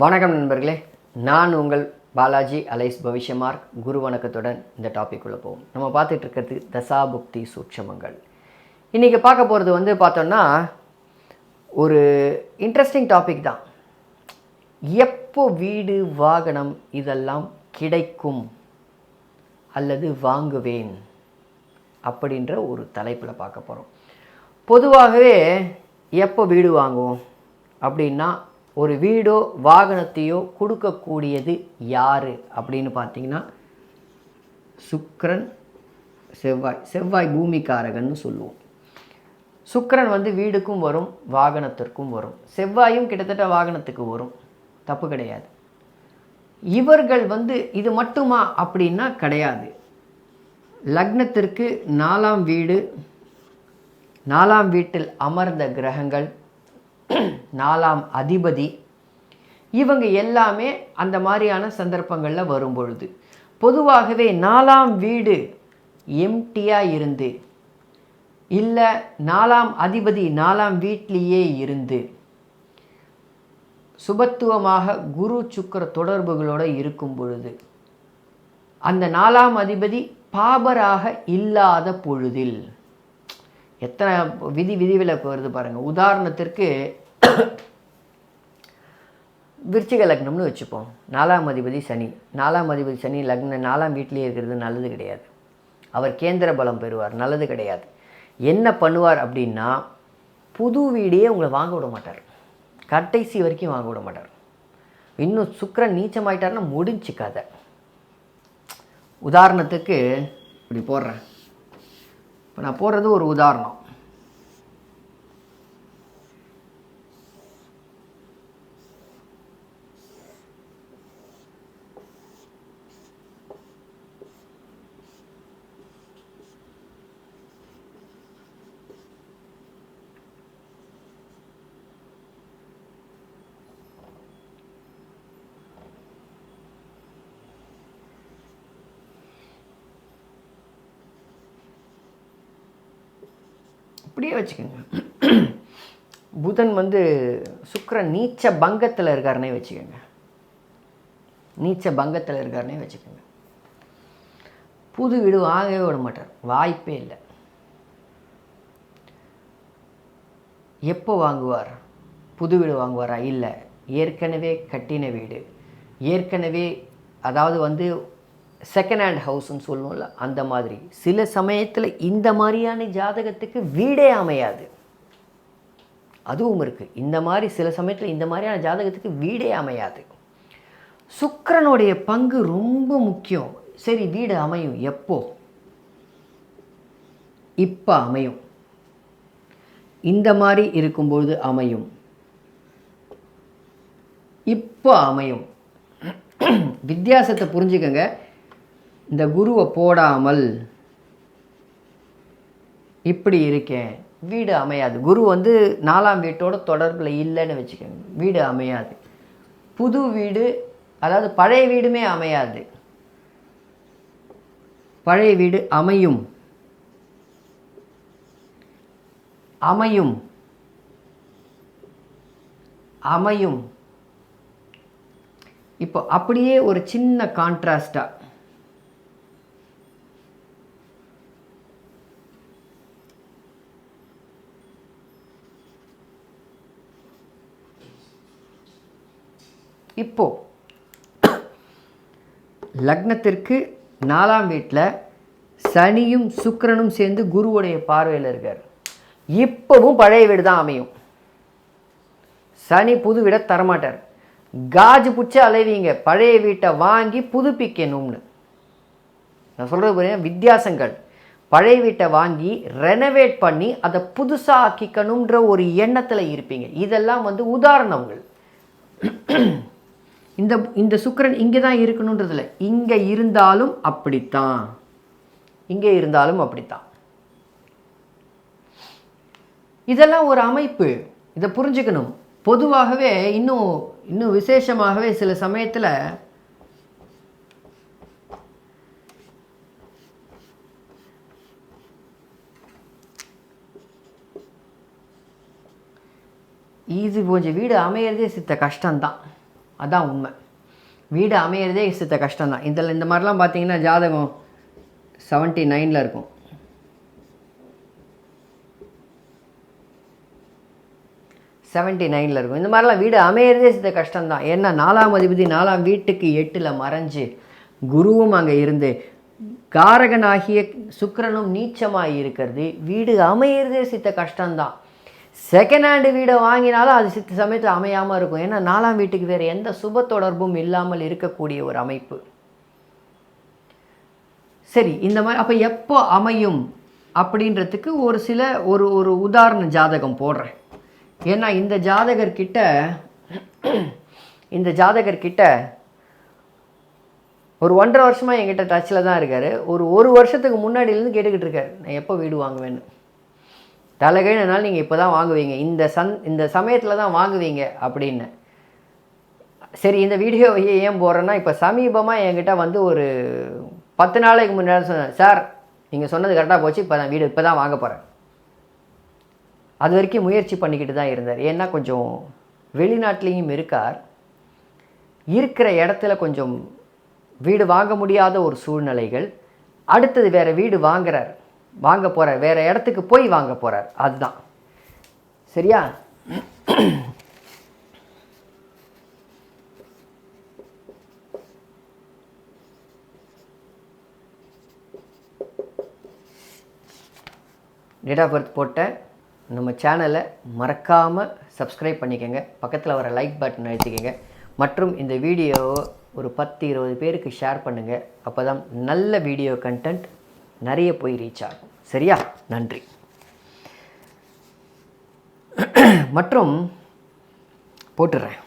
வணக்கம் நண்பர்களே நான் உங்கள் பாலாஜி அலைஸ் பவிஷ்யமார்க் குரு வணக்கத்துடன் இந்த டாபிக் உள்ள போவோம். நம்ம பார்த்துட்டு இருக்கிறது தசாபுக்தி சூட்சமங்கள். இன்றைக்கி பார்க்க போகிறது வந்து பார்த்தோம்னா ஒரு இன்ட்ரெஸ்டிங் டாபிக் தான். எப்போ வீடு வாகனம் இதெல்லாம் கிடைக்கும் அல்லது வாங்குவேன் அப்படின்ற ஒரு தலைப்பில் பார்க்க போகிறோம் பொதுவாகவே எப்போ வீடு வாங்குவோம் அப்படின்னா ஒரு வீடோ வாகனத்தையோ கொடுக்கக்கூடியது யார்? அப்படின்னு பார்த்தீங்கன்னா சுக்ரன் செவ்வாய் செவ்வாய் பூமிக்காரகன்னு சொல்லுவோம். சுக்கரன் வந்து வீடுக்கும் வரும் வாகனத்திற்கும் வரும். செவ்வாயும் கிட்டத்தட்ட வாகனத்துக்கு வரும். தப்பு கிடையாது. இவர்கள் வந்து இது மட்டுமா அப்படின்னா கிடையாது. லக்னத்திற்கு நாலாம் வீடு நாலாம் வீட்டில் அமர்ந்த கிரகங்கள் நாலாம் அதிபதி. இவங்க எல்லாமே அந்த மாதிரியான சந்தர்ப்பங்களில் வரும் பொழுது பொதுவாகவே நாலாம் வீடு எம்டியாக இருந்து இல்லை நாலாம் அதிபதி நாலாம் வீட்லேயே இருந்து சுபத்துவமாக குரு சுக்கர தொடர்புகளோடு இருக்கும் பொழுது அந்த நாலாம் அதிபதி பாபராக இல்லாத பொழுதில் எத்தனை விதி விதிவிலக்கு வருது பாருங்கள் உதாரணத்திற்கு விருச்சிக லக்னம்னு வச்சுப்போம். நாலாம் அதிபதி சனி. நாலாம் அதிபதி சனி லக்னம் நாலாம் வீட்டிலேயே இருக்கிறது நல்லது கிடையாது. அவர் கேந்திர பலம் பெறுவார். நல்லது கிடையாது. என்ன பண்ணுவார் அப்படின்னா புது வீடையே உங்களை வாங்க விட மாட்டார். கடைசி வரைக்கும் வாங்க விட மாட்டார். இன்னும் சுக்கரன் நீச்சமாயிட்டார்னா முடிஞ்சு கதை உதாரணத்துக்கு இப்படி போடுறேன். இப்போ நான் போடுறது ஒரு உதாரணம். இப்படியே வச்சுக்கோங்க. புதன் வந்து சுக்கிரன் நீச்ச பங்கத்தில் இருக்காருனே வச்சுக்கோங்க. நீச்ச பங்கத்தில் இருக்காருனே வச்சுக்கோங்க. புது வீடு வாங்கவே விட மாட்டார். வாய்ப்பே இல்லை. எப்போ வாங்குவார்? புது வீடு வாங்குவாரா? இல்லை. ஏற்கனவே கட்டின வீடு. ஏற்கனவே அதாவது வந்து செகண்ட் ஹேண்ட் ஹவுஸ்னு சொல்லுவோம்ல அந்த மாதிரி. சில சமயத்தில் இந்த மாதிரியான ஜாதகத்துக்கு வீடே அமையாது. அதுவும் இருக்குது இந்த மாதிரி சில சமயத்தில் இந்த மாதிரியான ஜாதகத்துக்கு வீடே அமையாது. சுக்கரனுடைய பங்கு ரொம்ப முக்கியம். சரி வீடு அமையும். எப்போ? இப்போ அமையும். இந்த மாதிரி இருக்கும்பொழுது அமையும். இப்போ அமையும். வித்தியாசத்தை புரிஞ்சுக்கங்க. இந்த குருவை போடாமல் இப்படி இருக்கேன். வீடு அமையாது. குரு வந்து நாலாம் வீட்டோட தொடர்பில் இல்லைன்னு வச்சுக்கோங்க. வீடு அமையாது. புது வீடு அதாவது பழைய வீடுமே அமையாது. பழைய வீடு அமையும். அமையும். அமையும். இப்போ அப்படியே ஒரு சின்ன கான்ட்ராஸ்டாக இப்போது லக்னத்திற்கு நாலாம் வீட்டில் சனியும் சுக்கிரனும் சேர்ந்து குருவுடைய பார்வையில் இருக்கார். இப்போவும் பழைய வீடு தான் அமையும். சனி புது வீடை தரமாட்டார். காஜு பிடிச்சி அலைவீங்க. பழைய வீட்டை வாங்கி புதுப்பிக்கணும்னு. நான் சொல்கிறது புரியுது வித்தியாசங்கள். பழைய வீட்டை வாங்கி ரெனவேட் பண்ணி அதை புதுசாக ஆக்கிக்கணுன்ற ஒரு எண்ணத்தில் இருப்பீங்க. இதெல்லாம் வந்து உதாரணங்கள். இந்த இந்த சுக்கிரன் இங்கே தான் இருக்கணுன்றதில்ல. இங்கே இருந்தாலும் அப்படித்தான். இங்கே இருந்தாலும் அப்படித்தான். இதெல்லாம் ஒரு அமைப்பு. இதை புரிஞ்சுக்கணும். பொதுவாகவே இன்னும் இன்னும் விசேஷமாகவே சில சமயத்தில் இது கொஞ்சம் வீடு அமையிறதே சித்த கஷ்டம்தான். அதான் உண்மை. வீடு அமையிறதே சித்த கஷ்டம்தான். இதில் இந்த மாதிரிலாம் பார்த்தீங்கன்னா ஜாதகம் செவன்ட்டி நைனில் இருக்கும். செவன்ட்டி நைனில் இருக்கும். இந்த மாதிரிலாம் வீடு அமையிறதே சித்த கஷ்டம்தான். ஏன்னா நாலாம் அதிபதி நாலாம் வீட்டுக்கு எட்டில் மறைஞ்சு குருவும் அங்கே இருந்து காரகனாகிய சுக்கரனும் நீச்சமாக இருக்கிறது. வீடு அமையிறதே சித்த கஷ்டம்தான். செகண்ட் ஹேண்டு வீடை வாங்கினாலும் அது சித்த சமயத்தில் அமையாமல் இருக்கும். ஏன்னா நாலாம் வீட்டுக்கு வேறு எந்த சுப தொடர்பும் இல்லாமல் இருக்கக்கூடிய ஒரு அமைப்பு. சரி இந்த மாதிரி அப்போ எப்போ அமையும் அப்படின்றதுக்கு ஒரு சில ஒரு ஒரு உதாரண ஜாதகம் போடுறேன். ஏன்னா இந்த ஜாதகர்கிட்ட இந்த ஜாதகர்கிட்ட ஒரு ஒன்றரை வருஷமாக என்கிட்ட டச்சில் தான் இருக்கார். ஒரு ஒரு வருஷத்துக்கு முன்னாடியிலேருந்து கேட்டுக்கிட்டு இருக்காரு. நான் எப்போ வீடு வாங்குவேன்னு. தலைகைனாலும் நீங்கள் இப்போ தான் வாங்குவீங்க. இந்த சந் இந்த சமயத்தில் தான் வாங்குவீங்க அப்படின்னு. சரி இந்த வீடியோ ஏன் போடுறேன்னா இப்போ சமீபமாக என்கிட்ட வந்து ஒரு பத்து நாளைக்கு முன்னாடி சொன்னேன் சார் நீங்கள் சொன்னது கரெக்டாக போச்சு இப்போ நான் வீடு இப்போ தான் வாங்க போகிறேன் அது வரைக்கும் முயற்சி பண்ணிக்கிட்டு தான் இருந்தார். ஏன்னா கொஞ்சம் வெளிநாட்டிலையும் இருக்கார். இருக்கிற இடத்துல கொஞ்சம் வீடு வாங்க முடியாத ஒரு சூழ்நிலைகள். அடுத்தது வேறு வீடு வாங்குறார். வாங்க போகிறார் வேறு இடத்துக்கு போய் வாங்க போகிறார் அதுதான். சரியா? டேட் ஆஃப் பர்த் போட்ட நம்ம சேனலை மறக்காமல் சப்ஸ்கிரைப் பண்ணிக்கோங்க. பக்கத்தில் வர லைக் பட்டன் அழுத்திக்கோங்க. மற்றும் இந்த வீடியோவை ஒரு பத்து இருபது பேருக்கு ஷேர் பண்ணுங்கள் அப்போ தான் நல்ல வீடியோ கண்டென்ட் நிறைய போய் ரீச் ஆகும். சரியா? நன்றி. மற்றும் போட்டுடுறேன்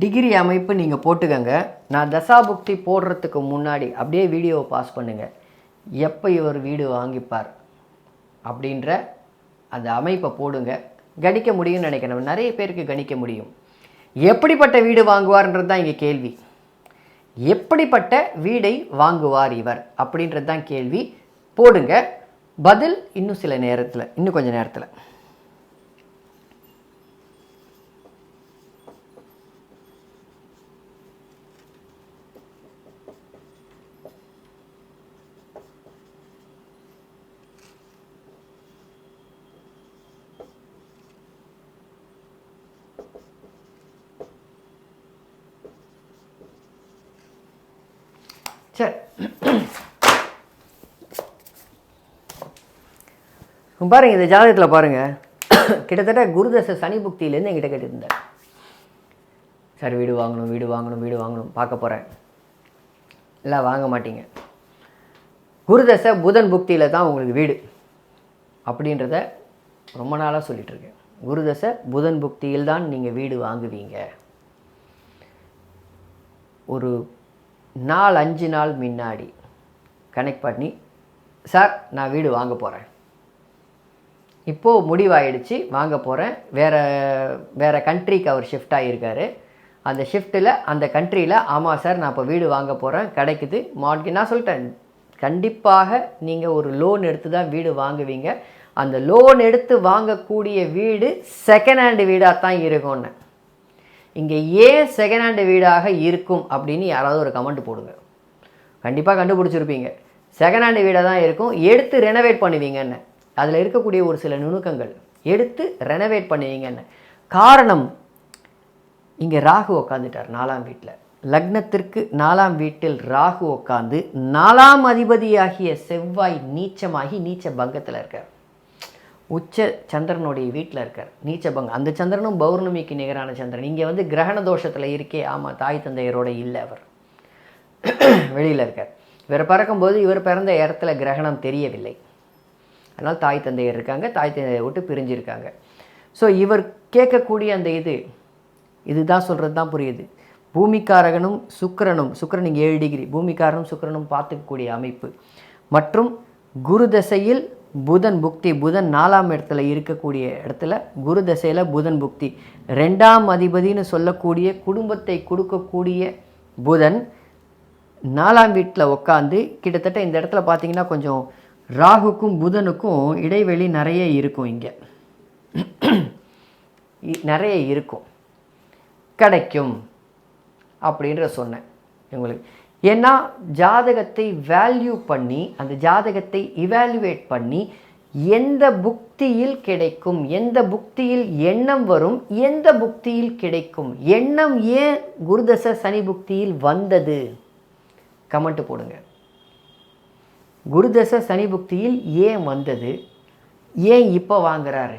டிகிரி அமைப்பு நீங்கள் போட்டுக்கங்க. நான் தசாபுக்தி போடுறதுக்கு முன்னாடி அப்படியே வீடியோவை பாஸ் பண்ணுங்கள் எப்போ இவர் வீடு வாங்கிப்பார் அப்படின்ற அந்த அமைப்பை போடுங்க. கணிக்க முடியும்னு நினைக்கிறேன். நிறைய பேருக்கு கணிக்க முடியும். எப்படிப்பட்ட வீடு வாங்குவார்ன்றது தான் இங்கே கேள்வி. எப்படிப்பட்ட வீடை வாங்குவார் இவர் அப்படின்றது தான் கேள்வி. போடுங்க. பதில் இன்னும் சில நேரத்தில் இன்னும் கொஞ்சம் நேரத்தில் சரி பாருங்க இந்த ஜாதகத்தில் பாருங்க. கிட்டத்தட்ட குருதசை சனி புக்தியிலேருந்து என்கிட்ட கேட்டுருந்தார். சார் வீடு வாங்கணும் வீடு வாங்கணும் வீடு வாங்கணும் பார்க்க போகிறேன் இல்லை வாங்க மாட்டீங்க. குருதசை புதன் புக்தியில் தான் உங்களுக்கு வீடு. அப்படின்றத ரொம்ப நாளாக சொல்லிகிட்ருக்கேன் குருதசை புதன் புக்தியில் தான் நீங்கள் வீடு வாங்குவீங்க. ஒரு நாலு அஞ்சு நாள் முன்னாடி கனெக்ட் பண்ணி சார் நான் வீடு வாங்க போகிறேன் இப்போது முடிவாயிடுச்சு வாங்க போகிறேன் வேறு வேறு கண்ட்ரிக்கு அவர் ஷிஃப்ட் ஆகியிருக்காரு அந்த ஷிஃப்ட்டில் அந்த கண்ட்ரியில் ஆமாம் சார் நான் இப்போ வீடு வாங்க போகிறேன் கிடைக்குது. மாட்கி நான் சொல்லிட்டேன் கண்டிப்பாக நீங்கள் ஒரு லோன் எடுத்து தான் வீடு வாங்குவீங்க. அந்த லோன் எடுத்து வாங்கக்கூடிய வீடு செகண்ட் ஹேண்டு வீடாக தான் இருக்கும்னு. இங்கே ஏன் செகண்ட் ஹேண்டு வீடாக இருக்கும் அப்படின்னு யாராவது ஒரு கமெண்ட் போடுங்க. கண்டிப்பாக கண்டுபிடிச்சிருப்பீங்க. செகண்ட் ஹேண்டு வீடாக தான் இருக்கும். எடுத்து ரெனோவேட் பண்ணுவீங்கன்னு. அதில் இருக்கக்கூடிய ஒரு சில நுணுக்கங்கள். எடுத்து ரெனோவேட் பண்ணுவீங்கன்னு. காரணம் இங்கே ராகு உக்காந்துட்டார் நாலாம் வீட்டில் லக்னத்திற்கு நாலாம் வீட்டில் ராகு உட்காந்து நாலாம் அதிபதியாகிய செவ்வாய் நீச்சமாகி நீச்ச பங்கத்தில் இருக்கார். உச்ச சந்திரனுடைய வீட்டில் இருக்கார். நீச்ச பங்கம். அந்த சந்திரனும் பௌர்ணமிக்கு நிகரான சந்திரன். இங்கே வந்து கிரகண தோஷத்தில் இருக்கே. ஆமாம் தாய் தந்தையரோட இல்லை அவர். வெளியில் இருக்கார். இவர் பறக்கும்போது இவர் பிறந்த இடத்துல கிரகணம் தெரியவில்லை. அதனால் தாய் தந்தையர் இருக்காங்க தாய் தந்தையை விட்டு பிரிஞ்சிருக்காங்க. ஸோ இவர் கேட்கக்கூடிய அந்த இது இதுதான் சொல்கிறது தான் புரியுது. பூமிக்காரகனும் சுக்கிரனும் சுக்கரன் இங்கே ஏழு டிகிரி பூமிக்காரனும் சுக்கரனும் பார்த்துக்கக்கூடிய அமைப்பு. மற்றும் குரு தசையில் புதன் புக்தி புதன் நாலாம் இடத்துல இருக்கக்கூடிய இடத்துல குரு தசையில் புதன் புக்தி. ரெண்டாம் அதிபதின்னு சொல்லக்கூடிய குடும்பத்தை கொடுக்கக்கூடிய புதன் நாலாம் வீட்டில் உட்காந்து கிட்டத்தட்ட இந்த இடத்துல பார்த்தீங்கன்னா கொஞ்சம் ராகுக்கும் புதனுக்கும் இடைவெளி நிறைய இருக்கும் இங்கே. நிறைய இருக்கும். கிடைக்கும் அப்படின்ற சொன்னேன் உங்களுக்கு ஏன்னா ஜாதகத்தை வேல்யூ பண்ணி அந்த ஜாதகத்தை இவாலுவேட் பண்ணி எந்த புக்தியில் கிடைக்கும் எந்த புக்தியில் எண்ணம் வரும் எந்த புக்தியில் கிடைக்கும் எண்ணம் ஏன் குருதச சனி புக்தியில் வந்தது? கமெண்ட் போடுங்க. குருதச சனி புக்தியில் ஏன் வந்தது? ஏன் இப்போ வாங்குறாரு?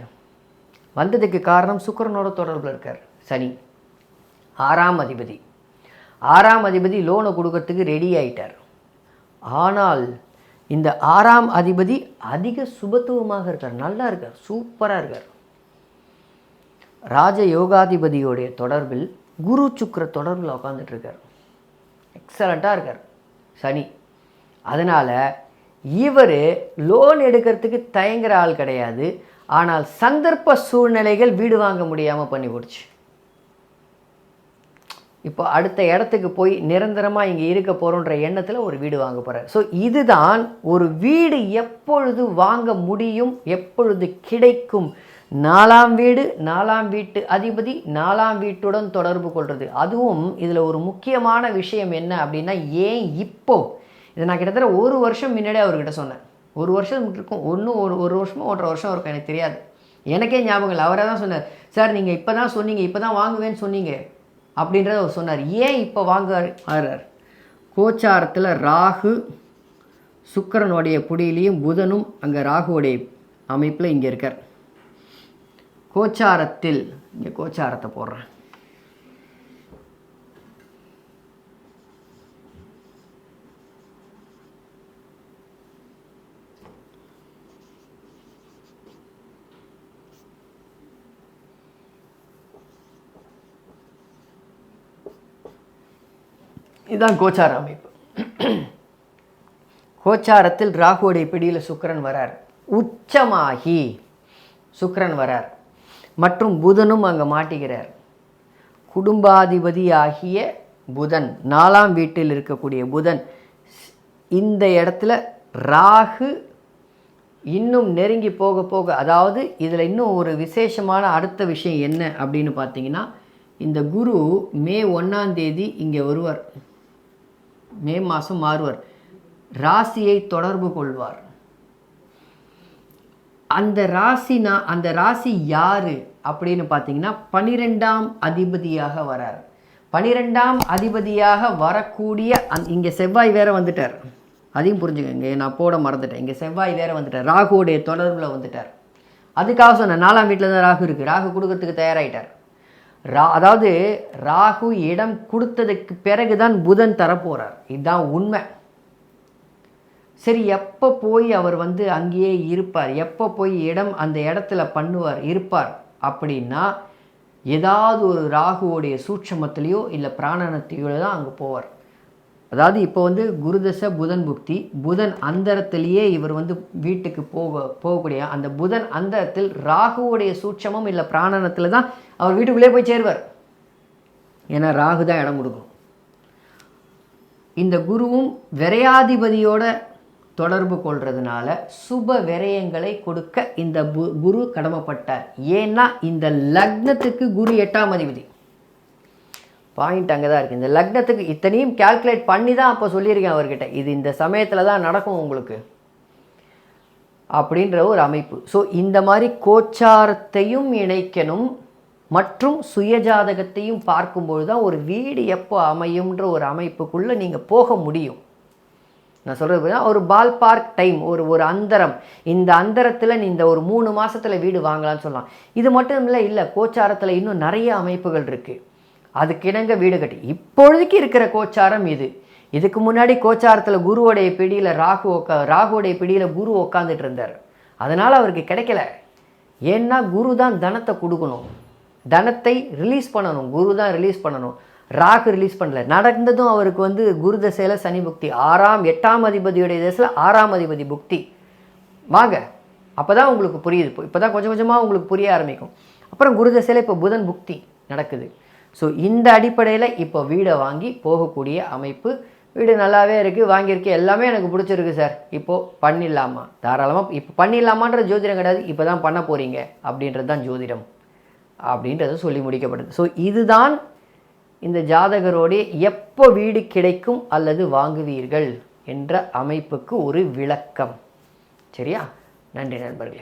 வந்ததுக்கு காரணம் சுக்கரனோட தொடர்பில் இருக்கார் சனி. ஆறாம் அதிபதி. ஆறாம் அதிபதி லோனை கொடுக்கறதுக்கு ரெடி ஆயிட்டார். ஆனால் இந்த ஆறாம் அதிபதி அதிக சுபத்துவமாக இருக்கார் நல்லா இருக்கார் சூப்பராக இருக்கார். ராஜ யோகாதிபதியோடைய தொடர்பில் குரு சுக்கர தொடர்பில் உட்காந்துட்டு இருக்கார். எக்ஸலண்ட்டாக இருக்கார். சனி. அதனால் இவர் லோன் எடுக்கிறதுக்கு தயங்குற ஆள் கிடையாது. ஆனால் சந்தர்ப்ப சூழ்நிலைகள் வீடு வாங்க முடியாமல் பண்ணி போடுச்சு இப்போ அடுத்த இடத்துக்கு போய் நிரந்தரமாக இங்கே இருக்க போகிறோன்ற எண்ணத்தில் ஒரு வீடு வாங்க போகிறார் ஸோ இதுதான் ஒரு வீடு எப்பொழுது வாங்க முடியும் எப்பொழுது கிடைக்கும் நாலாம் வீடு நாலாம் வீட்டு அதிபதி நாலாம் வீட்டுடன் தொடர்பு கொள்வது அதுவும் இதில் ஒரு முக்கியமான விஷயம் என்ன அப்படின்னா ஏன் இப்போ? இதை நான் கிட்டத்தட்ட ஒரு வருஷம் முன்னாடியே அவர்கிட்ட சொன்னேன். ஒரு வருஷம் இருக்கும். ஒன்றும் ஒரு ஒரு வருஷமோ ஒன்றரை வருஷம் இருக்கும் எனக்கு தெரியாது. எனக்கே ஞாபகம் இல்லை. அவரே தான் சொன்னார் சார் நீங்கள் இப்போ தான் சொன்னீங்க இப்போ தான் வாங்குவேன்னு சொன்னீங்க. அப்படின்றத அவர் சொன்னார். ஏன் இப்போ வாங்குவார் கோச்சாரத்தில் ராகு சுக்கிரனுடைய புடியிலையும் புதனும் அங்கே ராகுவோடைய அமைப்பில் இங்கே இருக்கார். கோச்சாரத்தில் இங்கே கோச்சாரத்தை போடுறேன். இதுதான் கோச்சார அமைப்பு. கோச்சாரத்தில் ராகுவோடைய பிடியில் சுக்கரன் வரார். உச்சமாகி சுக்கிரன் வரார். மற்றும் புதனும் அங்கே மாட்டுகிறார். குடும்பாதிபதி ஆகிய புதன் நாலாம் வீட்டில் இருக்கக்கூடிய புதன் இந்த இடத்துல ராகு இன்னும் நெருங்கி போக போக அதாவது இதில் இன்னும் ஒரு விசேஷமான அடுத்த விஷயம் என்ன அப்படின்னு பார்த்தீங்கன்னா இந்த குரு மே ஒன்றாம் தேதி இங்கே வருவார். மே மாதம் மாறுவார். ராசியை தொடர்பு கொள்வார். அந்த ராசினா அந்த ராசி யாரு? அப்படின்னு பார்த்தீங்கன்னா பனிரெண்டாம் அதிபதியாக வரார். பனிரெண்டாம் அதிபதியாக வரக்கூடிய அந் இங்கே செவ்வாய் வேற வந்துட்டார். அதையும் புரிஞ்சுக்கோங்க நான் போட மறந்துட்டேன். இங்கே செவ்வாய் வேற வந்துட்டார். ராகுவோடைய தொடர்பில் வந்துட்டார். அதுக்காக சொன்னேன் நாலாம் வீட்டில் தான் ராகு இருக்குது ராகு கொடுக்கறதுக்கு தயாராகிட்டார் ரா அதாவது ராகு இடம் கொடுத்ததுக்கு பிறகு தான் புதன் தரப்போகிறார் இதுதான் உண்மை. சரி எப்போ போய் அவர் வந்து அங்கேயே இருப்பார்? எப்போ போய் இடம் அந்த இடத்துல பண்ணுவார்? இருப்பார். அப்படின்னா ஏதாவது ஒரு ராகுவோடைய சூட்சமத்திலேயோ இல்லை பிராணனத்திலேயோ தான் அங்கே போவார். அதாவது இப்போ வந்து குருதச புதன் புக்தி புதன் அந்தரத்திலேயே இவர் வந்து வீட்டுக்கு போக போகக்கூடிய அந்த புதன் அந்தரத்தில் ராகுவோடைய சூட்சமம் இல்லை பிராணனத்தில் தான் அவர் வீட்டுக்குள்ளே போய் சேருவார். ஏன்னா ராகு தான் இடம் கொடுக்கும். இந்த குருவும் விரையாதிபதியோட தொடர்பு கொள்றதுனால சுப விரயங்களை கொடுக்க இந்த குரு கடமைப்பட்டார். ஏன்னா இந்த லக்னத்துக்கு குரு எட்டாம் அதிபதி. பாயிண்ட் அங்கே தான் இருக்குது இந்த லக்னத்துக்கு இத்தனையும் கால்குலேட் பண்ணி தான் அப்போ சொல்லியிருக்கேன் அவர்கிட்ட. இது இந்த சமயத்தில் தான் நடக்கும் உங்களுக்கு. அப்படின்ற ஒரு அமைப்பு. ஸோ இந்த மாதிரி கோச்சாரத்தையும் இணைக்கணும். மற்றும் சுயஜாதகத்தையும் பார்க்கும்போது தான் ஒரு வீடு எப்போ அமையும்ன்ற ஒரு அமைப்புக்குள்ளே நீங்கள் போக முடியும். நான் சொல்கிறது ஒரு பால் பார்க் டைம் ஒரு ஒரு அந்தரம். இந்த அந்தரத்தில் நீ இந்த ஒரு மூணு மாதத்தில் வீடு வாங்கலாம்னு சொல்லலாம். இது மட்டும் இல்லை இல்லை கோச்சாரத்தில் இன்னும் நிறைய அமைப்புகள் இருக்குது அதுக்கிணங்க வீடு கட்டி. இப்பொழுதைக்கு இருக்கிற கோச்சாரம் இது. இதுக்கு முன்னாடி கோச்சாரத்தில் குருவோடைய பிடியில் ராகு உக்கா ராகுவோடைய பிடியில் குரு உக்காந்துட்டு இருந்தார். அதனால் அவருக்கு கிடைக்கல. ஏன்னா குரு தான் தனத்தை கொடுக்கணும். தனத்தை ரிலீஸ் பண்ணணும். குரு தான் ரிலீஸ் பண்ணணும். ராகு ரிலீஸ் பண்ணல. நடந்ததும் அவருக்கு வந்து குரு தசையில் சனி புக்தி. ஆறாம் எட்டாம் அதிபதியுடைய தசையில் ஆறாம் அதிபதி புக்தி. வாங்க. அப்போ தான் உங்களுக்கு புரியுது. இப்போ தான் கொஞ்சம் கொஞ்சமாக உங்களுக்கு புரிய ஆரம்பிக்கும். அப்புறம் குரு தசையில் இப்போ புதன் புக்தி நடக்குது. ஸோ இந்த அடிப்படையில் இப்போ வீடை வாங்கி போகக்கூடிய அமைப்பு வீடு நல்லாவே இருக்குது வாங்கியிருக்கு. எல்லாமே எனக்கு பிடிச்சிருக்கு சார். இப்போது பண்ணிடலாமா? தாராளமாக இப்போ பண்ணிடலாமான்ற ஜோதிடம் கிடையாது. இப்போ தான் பண்ண போகிறீங்க அப்படின்றது தான் ஜோதிடம். அப்படின்றத சொல்லி முடிக்கப்படுது. ஸோ இதுதான் இந்த ஜாதகரோடைய எப்போ வீடு கிடைக்கும் அல்லது வாங்குவீர்கள் என்ற அமைப்புக்கு ஒரு விளக்கம். சரியா? நன்றி நண்பர்களே.